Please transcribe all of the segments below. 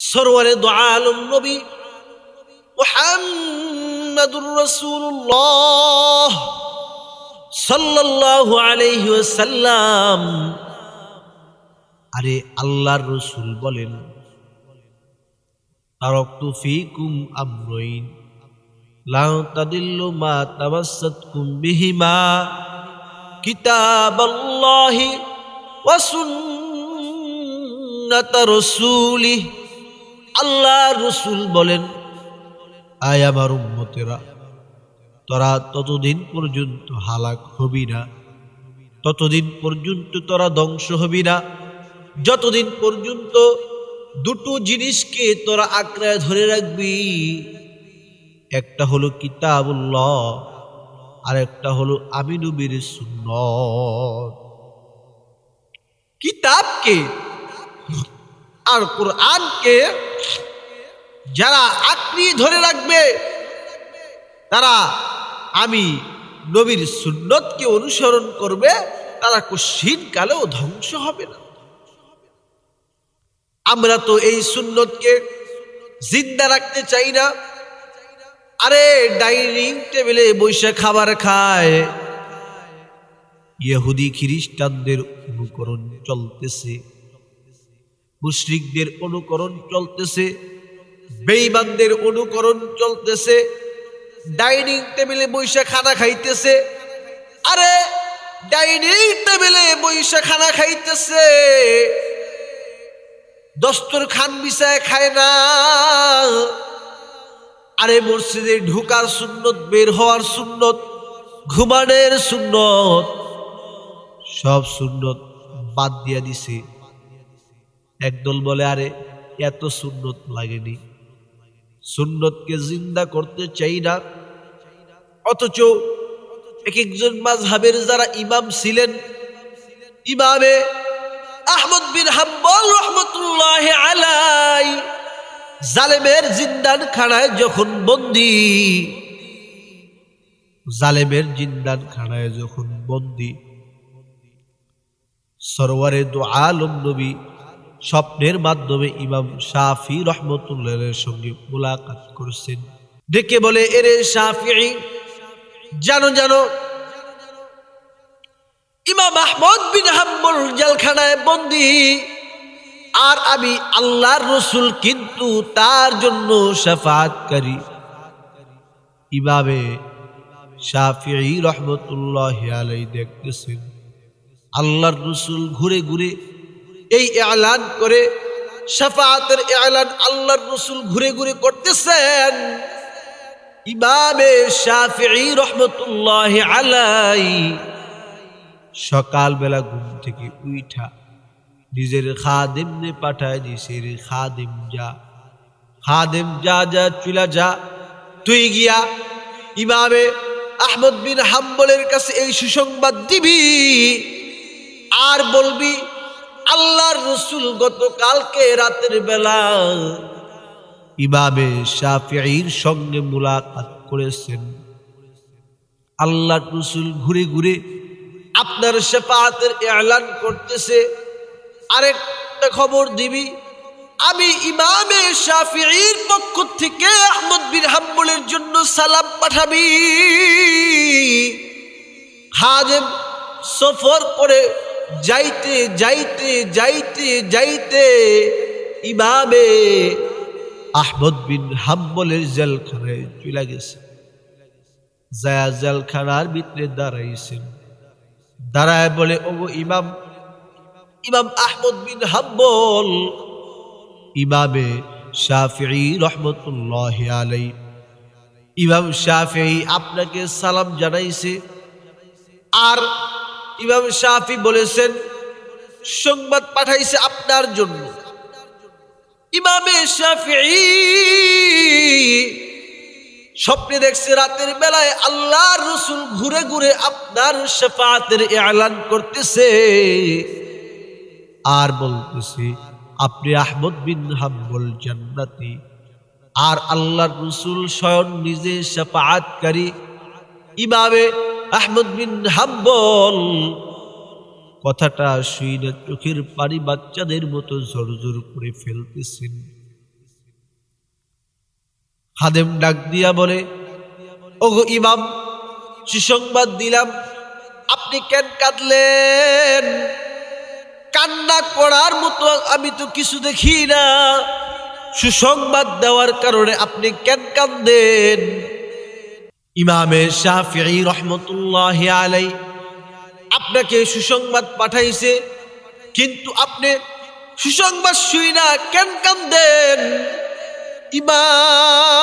সরোয়ারে দোয়ালম নবী। মুহাম্মাদুর রাসূলুল্লাহ সাল্লাল্লাহু আলাইহি ওয়াসাল্লাম। আরে আল্লাহর রসুল বলেন, তারকতু ফিকুম আমরাইন, লা তাদিল্লু মা তামাসসাতকুম বিহিমা, কিতাবাল্লাহি ওয়া সুন্নাত রাসূলিহি। আল্লাহ রসুল বলেন, আয় আমার উম্মতেরা, তোরা ততদিন পর্যন্ত হালাক হবি না। ততদিন পর্যন্ত তোরা ধ্বংস হবি না। যতদিন পর্যন্ত দুটো জিনিসকে তোরা আঁকড়ায় ধরে রাখবি, একটা হলো কিতাবুল্লাহ, আর একটা হলো আমি নবীর সুন্নত। কিতাবকে আর কোরআনকে যারা আঁকড়িয়ে ধরে রাখবে, তারা আমি নবীর সুন্নতকে অনুসরণ করবে, তারা কুশীন কালেও ধ্বংস হবে না। আমরা তো এই সুন্নতকে জিন্দা রাখতে চাই না। আরে ডাইনিং টেবিলে বৈশা খাবার খায়। ইহুদি খ্রিস্টানদের অনুকরণ চলতেছে, মুশরিকদের অনুকরণ চলতেছে। বেঈমানদের অনুকরণ চলতেছে, ডাইনিং টেবিলে বৈশা খানা খাইতেছে। আরে, ডাইনিং টেবিলে বৈশা খানা খাইতেছে। দস্তর খান বিছায় খায় না। আরে, মসজিদে ঢুকার সুন্নত, বের হওয়ার সুন্নত, ঘুমানের সুন্নত, সব সুন্নত বাদ দিয়া দিছে। একদল বলে, আরে, এত সুন্নত লাগেনি। সুন্নতকে জিন্দা করতে চাই না। অথচ এক একজন মাঝহাবের যারা ইমাম ছিলেন, ইমামে আহমদ বিন হাম্বল রহমতুল্লাহ আলাই জালেমের জিন্দান খানায় যখন বন্দি, জালেমের জিন্দান খানায় যখন বন্দি সরোয়ারে দো আলম নবী স্বপ্নের মাধ্যমে ইমাম শাফি রহমতুল্লাহের সঙ্গে মোলাকাত করছেন। ডেকে বলে, এরে শাফি, জানো জানো, ইমাম আহমদ বিন হাম্বল জেলখানায় বন্দি, আর আমি আল্লাহর রসুল কিন্তু তার জন্য সাফাতকারী ইমামে শাফি রহমতুল্লাহ আলাই দেখতেছেন, আল্লাহর রসুল ঘুরে ঘুরে এই এলান করে সাফাতের এলান আল্লাহর রসুল ঘুরে ঘুরে করতেছেন। ইমামে শাফি রহমতুল্লাহ আলাই সকালবেলা ঘুম থেকে উইঠা নিজের খাদেম নে পাঠায় নিজের খাদেম যা খাদেম যা যা, চুলা যা, তুই গিয়া ইমামে আহমদ বিন হাম্বলের কাছে এই সুসংবাদ দিবি। আর বলবি আল্লাহর রসুল গতকালকে রাতের বেলা ইমামে শাফির সঙ্গে মুলাকাত করেছেন। আল্লাহ রসুল ঘুরে ঘুরে আপনার শেফাতের এলান করতেছে। আরেকটা খবর দিবি, আমি ইমামে শাফির পক্ষ থেকে আহমদ বিন হাম্বলের জন্য সালাম পাঠাবি। হাজেম সফর করে যাইতে যাইতে যাইতে যাইতে ইমামে আহমদ বিন হাম্বলের জেলখানায় চলে গেছে। জায়া জেলখানার ভিতরে দাঁড়াইছেন। দাঁড়ায় বলে ও ইমাম ইমাম আহমদ বিন হাম্বল, ইমামে শাফি রহমতুল্লাহ আলাই ইমাম শাফি আপনাকে সালাম জানাইছে। আর ইমাম শাফি বলেছেন, সংবাদ পাঠাইছে আপনার জন্য। ইমামে শাফি স্বপ্নে দেখছে, রাতের বেলায় আল্লাহর রসুল ঘুরে ঘুরে আপনার শেফাতের এলান করতেছে। আর বলতেছে, আপনি আহমদ বিন হাম্বল জান্নাতি। আর আল্লাহর রসুল স্বয়ং নিজে শেফাতকারী। ইমামে আহমদ বিন হাম্বল। কথাটা শুই না চোখের পানি বাচ্চাদের মতো ঝরঝর করে ফেলতেছেন। খাদেম ডাক দিয়া বলে, ওগো ইমাম, সুসংবাদ দিলাম। আপনি কেন কাঁদলেন? কান্না করার মতো আমি তো কিছু দেখি না। সুসংবাদ দেওয়ার কারণে আপনি কেন কান্দেন ইমামে শাফি রহমতুল্লাহ আলাই আপনাকে সুসংবাদ পাঠাইছে, কিন্তু আপনি সুসংবাদ শুই না, কেন কান্দেন? ইমাম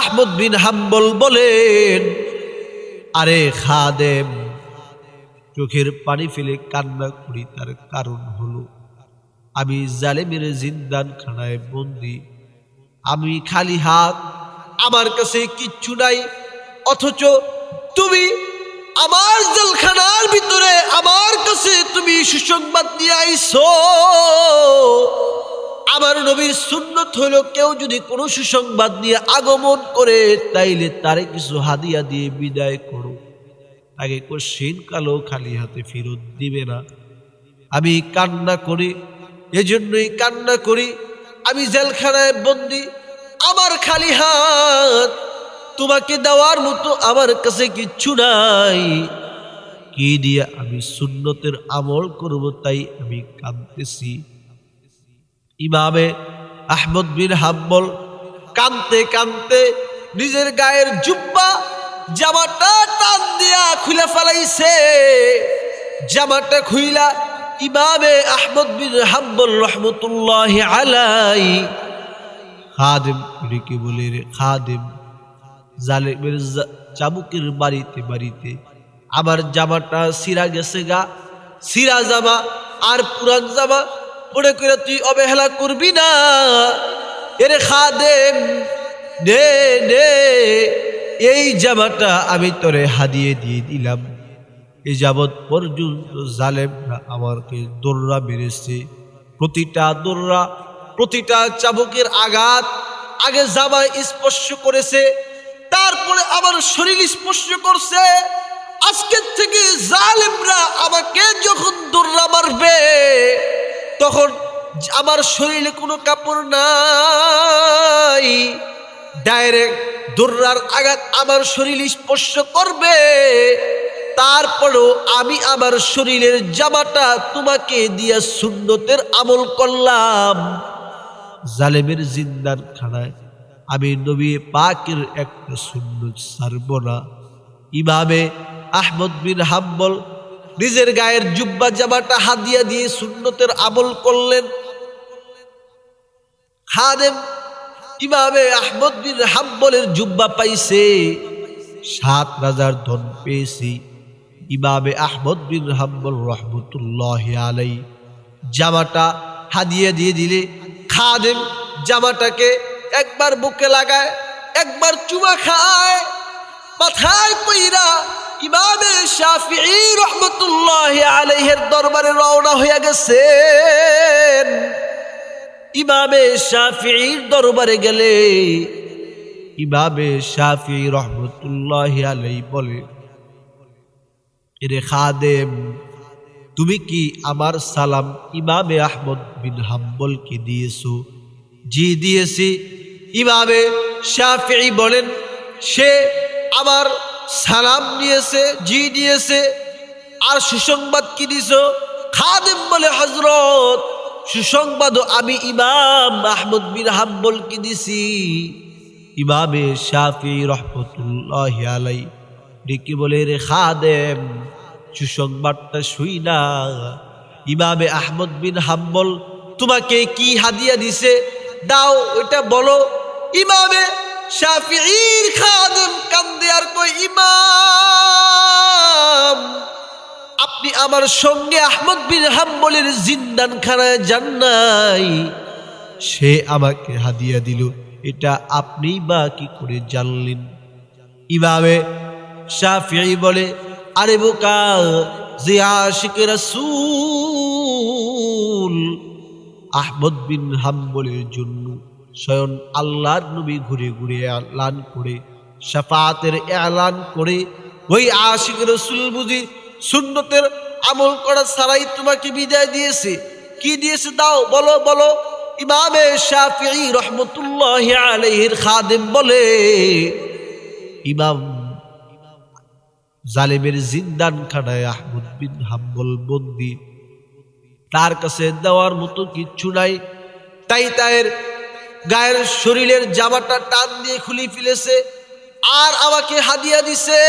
আহমদ বিন হাম্বল বলেন, আরে খাদেম, চোখের পানি ফেলে কান্না করি, তার কারণ হলো আমি জালেমের জিন্দান খানায় বন্দি, আমি খালি হাত আমার কাছে কিচ্ছু নাই। অথচ তুমি আমার জেলখানার ভিতরে আমার কাছে তুমি সুসংবাদ নিয়ে আইছো। আমার নবীর সুন্নত হলো কেউ যদি কোনো সুসংবাদ নিয়ে আগমন করে, তাইলে তারে কিছু হাদিয়া দিয়ে বিদায় করো। তাকে কোশ্চিন কালো খালি হাতে ফেরত দিবে না। আমি কান্না করি, এজন্যই কান্না করি। আমি জেলখানায় বন্দি আমার খালি হাত। তোমাকে দেওয়ার মতো আমার কাছে কিচ্ছু নাই। কি দিয়ে আমি সুন্নতের আমল করব তাই আমি কাঁদতেছি। ইমামে আহমদ বিন হাম্বল কানতে কানতে নিজের গায়ের জুব্বা জামাটা টান দিয়া খুলে ফেলাইছে। জামাটা খুইলা ইমামে আহমদ বিন হাম্বল রহমতুল্লাহ আলাই খাদেম রেখে বলে রে? খাদেম। জালেমের চাবুকের বাড়িতে বাড়িতে। আমার জামাটা সিরা গেছে গা। সিরা জামা আর পুরান জামা। পড়ে করে তুই অবহেলা করবি না। এরে খাদেম, নে নে। এই জামাটা আমি তোরে হাদিয়ে দিয়ে দিলাম। এই যাবৎ পর্যন্ত জালেমরা আমাকে দোররা মেরেছে। প্রতিটা দোররা প্রতিটা চাবুকের আঘাত আগে জামায় স্পর্শ করেছে, তারপরে আমার শরীর স্পর্শ করছে। আজকের থেকে জালেমরা আমাকে যখন দোররা মারবে, তখন আমার শরীরে কোনো কাপড় নাই। ডাইরেক্ট দোররার আঘাত আমার শরীর স্পর্শ করবে, তারপরেও আমি আমার শরীরের জামাটা তোমাকে দিয়া সুন্নতের আমল করলাম। জালেমের জিন্দার খানায়। আমি নবী পাকের একটা সুন্নত সারব না ইমামে আহমদ বিন হাম্বল নিজের গায়ের জুব্বা জামাটা হাদিয়া দিয়ে সুন্নতের আমল করলেন। খাদেম ইমামে আহমদ বিন হাম্বলের জুব্বা পাইছে। সাত রাজার ধন পেয়েছি। ইমামে আহমদ বিন হাম্বল রহমতুল্লাহ আলাই জামাটা হাদিয়া দিয়ে দিলে খাদেম জামাটাকে একবার বুকে লাগায়, একবার চুমা খায়। মাথায় কইরা ইমামে শাফিঈ রহমতুল্লাহ আলাইহের দরবারে রওনা হইয়া গেছেন। ইমামে শাফিঈর দরবারে গেলে ইমামে শাফি রহমতুল্লাহ আলাই বলে, এরে খাদেম তুমি কি আমার সালাম ইমামে আহমদ বিন হাম্বলকে দিয়েছ? জি, দিয়েছি। ইমামে শাফি বলেন, সে আমার সালাম নিয়েছে, জি দিয়েছে আর সুসংবাদ কি দিছ? খাদেম বলে হজরত সুসংবাদও আমি ইমাম আহমদ বিন হাম্বলকে দিছি। ইমামে শাফি রহমতুল্লাহ আলাই ডেকে বলে, রে খাদেম সুসংবাদটা শুই না। ইমামে আহমদ বিন হাম্বল তোমাকে কি হাদিয়া দিছে? দাও, ওইটা বলো। ইমামে শাফিঈর খাদেম কান্দে আর কই ইমাম, আপনি আমার সঙ্গে আহমদ বিন হাম্বলের জিন্দান খানায় যান নাই। সে আমাকে হাদিয়া দিল। এটা আপনি বা কি করে জানলেন? ইমামে শাফিঈ বলে আরে বোকা যে আশিক রাসূল আহমদ বিন হাম্বলের জন্য স্বয়ং আল্লাহর নবী ঘুরে ঘুরে এলান করে, শাফাতের এলান করে, ওই আশিক রসুল বুঝি সুন্নতের আমল করা ছাড়াই তোমাকে বিদায় দিয়েছে। কি দিয়েছে দাও, বলো বলো। ইমামে শাফিঈ রহমতুল্লাহ আলাইহির খাদেম বলে, ইমাম জালেমের জিন্দান খানায় আহমদ বিন হাম্বল বন্দি। তার কাছে দেওয়ার মতো কিচ্ছু নাই। তাই তাইর গায়ের শরীরের জামাটা টান দিয়ে খুলি ফেলেছে আর আমাকে হাদিয়া দিছে।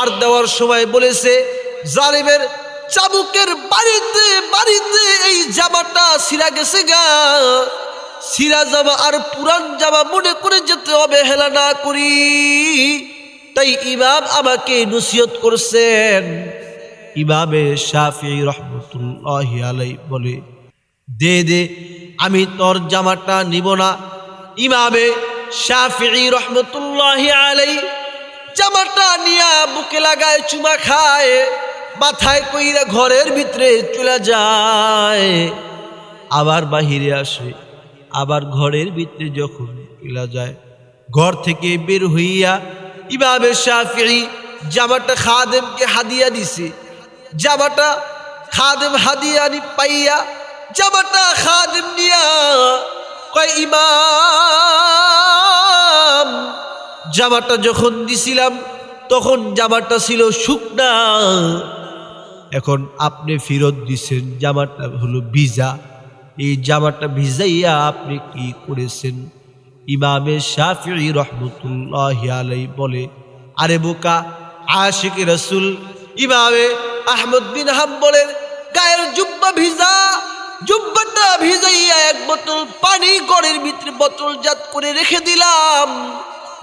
আর দেওয়ার সময় বলেছে, জালিমের চাবুকের বাড়িতে বাড়িতে এই জামাটা সিরা গেছে গা। সিরা জামা আর পুরান জামা মনে করে যেতে হবে, হেলা না করি। তাই ইমাম আমাকে নসিহত করছেন। ইমামে শাফি রহমতুল্লাহ আলাই বলে, দে দে, আমি তোর জামাটা নিব না। ইমামে শাফি রহমতুল্লাহ আলাই জামাটা নিয়া বুকে লাগায়, চুমা খায়, মাথায় কইরা ঘরের ভিতরে চলে যায়। আবার বাহিরে আসে, আবার ঘরের ভিতরে যখন চলে যায়, ঘর থেকে বের হইয়া ইমামে শাফি জামাটা খাদেমকে হাদিয়া দিছে। জামাটা খাদেম হাদিয়া নি পাইয়া জামাটা খাদেম নিয়া কয়, ইমাম, জামাটা যখন দিছিলাম তখন জামাটা ছিল শুকনা। এখন আপনি ফেরত দিছেন জামাটা হলো ভিজা। এই জামাটা ভিজাইয়া আপনি কি করেছেন? ইমামে শাফি রহমতুল্লাহ আলাই বলে, আরে বোকা, আশিক রসুল ইমামে আহমদ বিন হাম্বলের গায়ের জুব্বা ভিজা, জুব্বাটা ভিজাইয়া এক বোতল পানি গড়ের ভিতরে বোতলজাত করে রেখে দিলাম।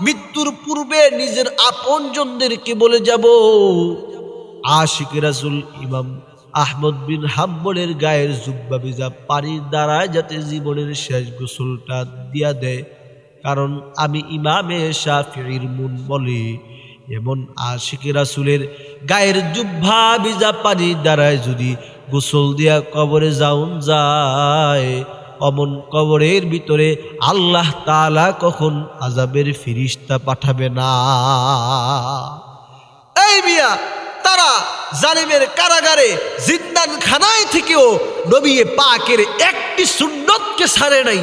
মৃত্যুর পূর্বে নিজের আপনজনদেরকে বলে যাব। আশিক রাসুল ইমাম আহমদ বিন হাম্বলের গায়ের জুব্বা ভিজা পানির দ্বারায় যাতে জীবনের শেষ গোসলটা দিয়া দেয়। কারণ আমি ইমামে শাফির মুন বলি এমন আশিক রাসুলের গায়ের জুব্বা ভিজা পানির দ্বারায় যদি গোসল দিয়া কবরে যাউন যায়, অমন কবরের ভিতরে আল্লাহ তালা কখন আজাবের ফিরিস্তা পাঠাবে না। এই মিয়া, তারা জালিমের কারাগারে জিন্দান খানায় থেকেও নবী পাকের একটি সুন্নতকে ছাড়ে নাই।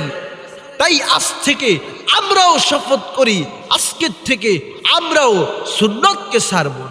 তাই আজ থেকে আমরাও শপথ করি আজকের থেকে আমরাও সুন্নতকে না